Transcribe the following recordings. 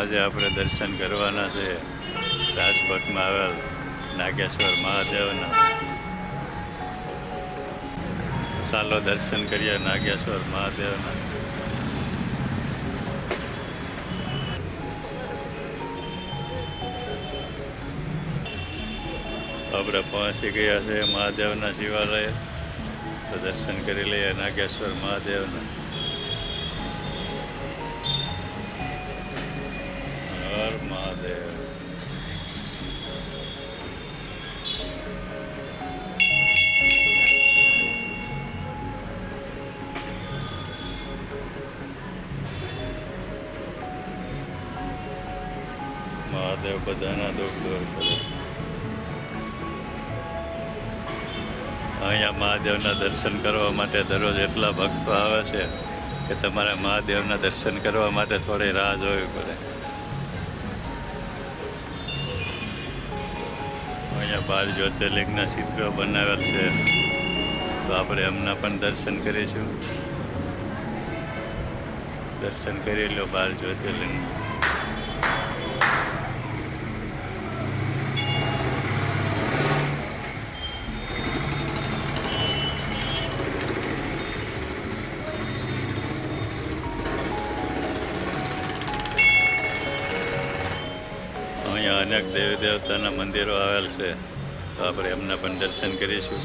આજે આપણે દર્શન કરવાના છે. રાજકોટમાં આવેલ નાગેશ્વર મહાદેવના. ચાલો દર્શન કરીએ નાગેશ્વર મહાદેવના. આપણે પહોંચી ગયા છે મહાદેવના શિવાલય. તો દર્શન કરી લઈએ નાગેશ્વર મહાદેવના. હર મહાદેવ મહાદેવ બધાના દુઃખ દૂર કરે. અહીંયા મહાદેવના દર્શન કરવા માટે દરરોજ એટલા ભક્તો આવે છે કે તમારે મહાદેવના દર્શન કરવા માટે થોડી રાહ જોવી પડે. અહીંયા બાર જ્યોતિર્લિંગના ચિત્રો બનાવેલ છે. તો આપણે એમના પણ દર્શન કરીશું. દર્શન કરી લો બાર જ્યોતિર્લિંગ. અનેક દેવી દેવતાના મંદિરો આવેલ છે. તો આપણે એમના પણ દર્શન કરીશું.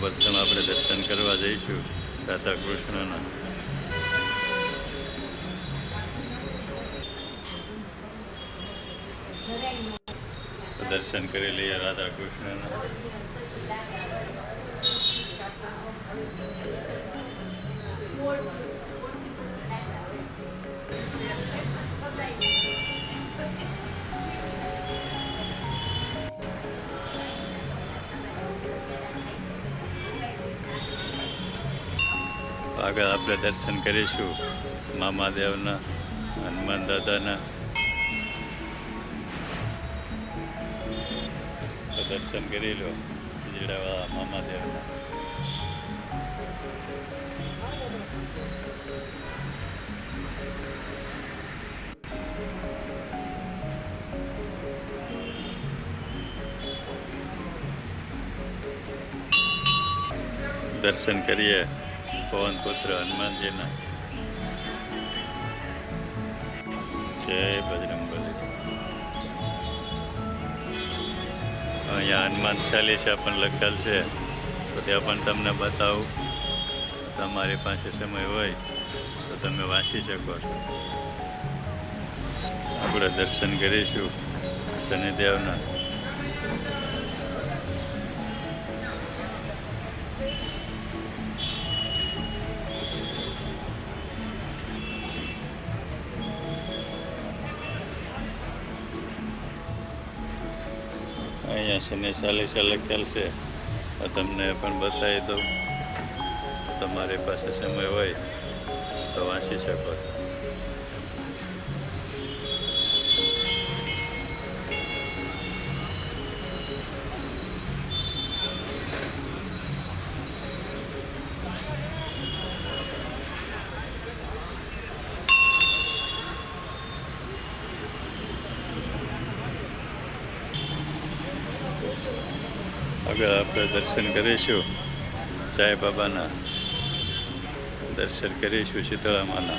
પ્રથમ આપણે દર્શન કરવા જઈશું રાધા કૃષ્ણના. દર્શન કરી લઈએ રાધા કૃષ્ણના. આગળ આપણે દર્શન કરીશું મામાદેવના હનુમાન દાદાના દર્શન કરી લો ખીજડાવાળા મામાદેવના. દર્શન કરીએ. પવન પુત્ર હનુમાનજીના. જય બજરંગબલી. અહીંયા હનુમાન ચાલીસા પણ લખેલ છે. તો ત્યાં પણ તમને બતાવું. તમારી પાસે સમય હોય તો તમે વાંચી શકો છો. આપણે દર્શન કરીશું શનિદેવના. અહીંયા શનિ ચાલીસા લખેલ છે તમને પણ બતાવી દઉં. તમારી પાસે સમય હોય તો વાંચી શકો છો. આગળ આપણે દર્શન કરીશું. સાંઈ બાબાના દર્શન કરીશું શીતળામાના.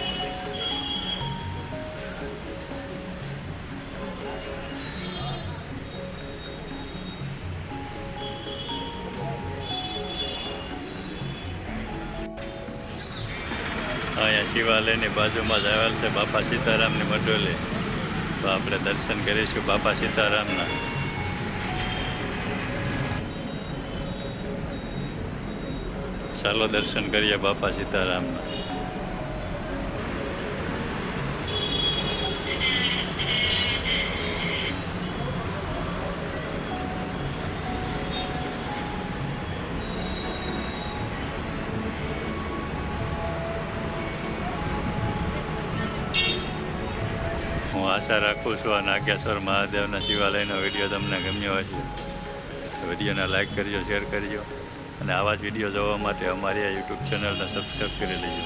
અહીંયા શિવાલયની બાજુમાં જ આવેલ છે બાપા સીતારામની મડોલી. તો આપણે દર્શન કરીશું બાપા સીતારામના. ચાલો દર્શન કરીએ બાપા સીતારામના. હું આશા રાખું છું આ નાગેશ્વર મહાદેવના શિવાલયનો વીડિયો તમને ગમ્યો હશે. વિડીયોને લાઈક કરજો, શેર કરજો. અને આવા જ વીડિયો જોવા માટે અમારી આ યુટ્યુબ ચેનલને સબસ્ક્રાઈબ કરી લેજો.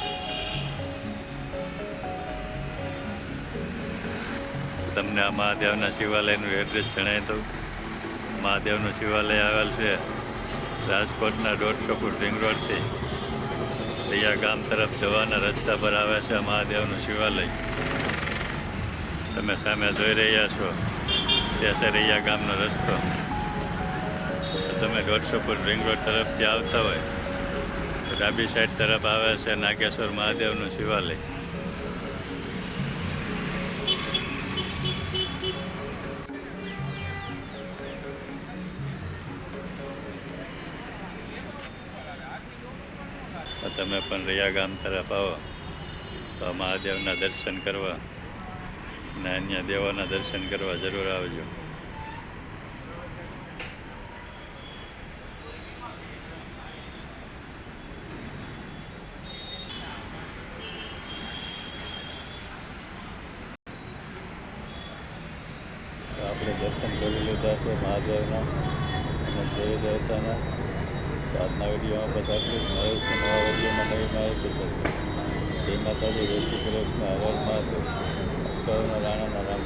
તમને આ મહાદેવના શિવાલયનું એડ્રેસ જણાવી દઉં. મહાદેવનું શિવાલય આવેલ છે રાજકોટના દોઢસો ફૂટ રિંગ રોડથી અહીંયા ગામ તરફ જવાના રસ્તા પર આવે છે મહાદેવનું શિવાલય. તમે સામે જોઈ રહ્યા છો. તે છે રૈયા ગામનો રસ્તો. તો તમે દોઢસો ફૂટ રિંગ રોડ તરફથી આવતા હોય, તો ડાબી સાઈડ તરફ આવે છે નાગેશ્વર મહાદેવનું શિવાલય. તમે પણ રૈયા ગામ તરફ આવો, તો મહાદેવના દર્શન કરવા અને અન્ય દેવોના દર્શન કરવા જરૂર આવજો તો આપણે દર્શન કરી લીધા છે મહાદેવના અને દેવી દેવતાના તો આજના વિડીયોમાં બસ આટલું જ મળીશું નવા વિડીયોમાં નવી માહિતી સાથે જય માતાજી જય શ્રી કૃષ્ણ હર હર મહાદેવ સૌના રાણાના રામ